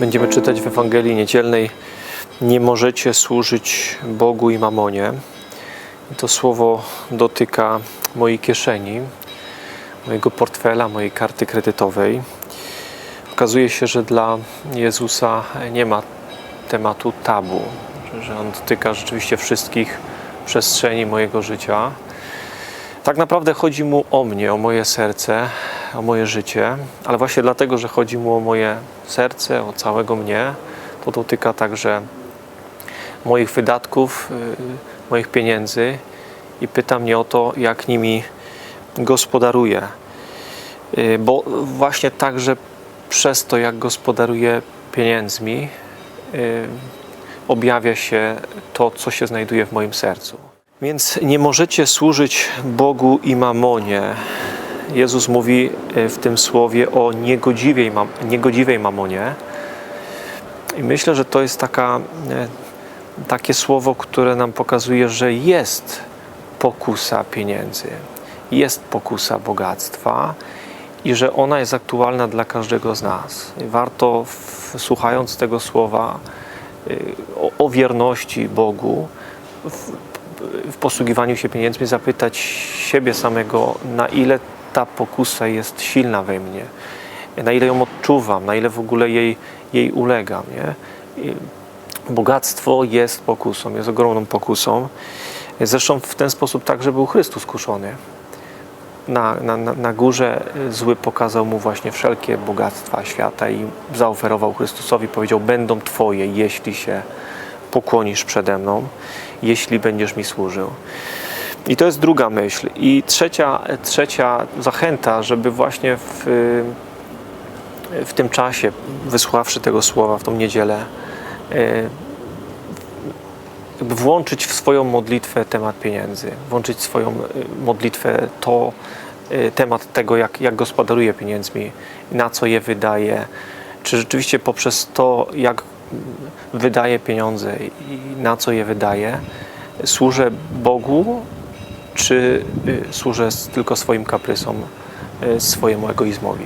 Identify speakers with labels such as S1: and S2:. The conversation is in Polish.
S1: Będziemy czytać w Ewangelii Niedzielnej Nie możecie służyć Bogu i Mamonie. I to słowo dotyka mojej kieszeni, mojego portfela, mojej karty kredytowej. Okazuje się, że dla Jezusa nie ma tematu tabu, że- On dotyka rzeczywiście wszystkich przestrzeni mojego życia. Tak naprawdę chodzi mu o mnie, o moje serce, o moje życie, ale właśnie dlatego, że chodzi mu o moje serce, o całego mnie, to dotyka także moich wydatków, y, moich pieniędzy i pyta mnie o to, jak nimi gospodaruję. Y, Bo właśnie także przez to, jak gospodaruję pieniędzmi, y, objawia się to, co się znajduje w moim sercu. Więc nie możecie służyć Bogu i mamonie. Jezus mówi y, w tym słowie o niegodziwej, niegodziwej mamonie. I myślę, że to jest taka, y, takie słowo, które nam pokazuje, że jest pokusa pieniędzy, jest pokusa bogactwa i że ona jest aktualna dla każdego z nas. I warto, w, słuchając tego słowa y, o, o wierności Bogu, w, w posługiwaniu się pieniędzmi, zapytać siebie samego, na ile ta pokusa jest silna we mnie, na ile ją odczuwam, na ile w ogóle jej, jej ulegam. Nie? Bogactwo jest pokusą, jest ogromną pokusą. Zresztą w ten sposób także był Chrystus kuszony. Na, na na górze zły pokazał mu właśnie wszelkie bogactwa świata i zaoferował Chrystusowi, powiedział: Będą Twoje, jeśli się pokłonisz przede mną, jeśli będziesz mi służył. I to jest druga myśl. I trzecia, trzecia zachęta, żeby właśnie w, w tym czasie, wysławszy tego słowa w tą niedzielę, jakby włączyć w swoją modlitwę temat pieniędzy, włączyć w swoją y, modlitwę to y, temat tego, jak, jak gospodaruję pieniędzmi, na co je wydaję, czy rzeczywiście poprzez to, jak wydaję pieniądze i na co je wydaję, służę Bogu, czy y, służę tylko swoim kaprysom, y, swojemu egoizmowi.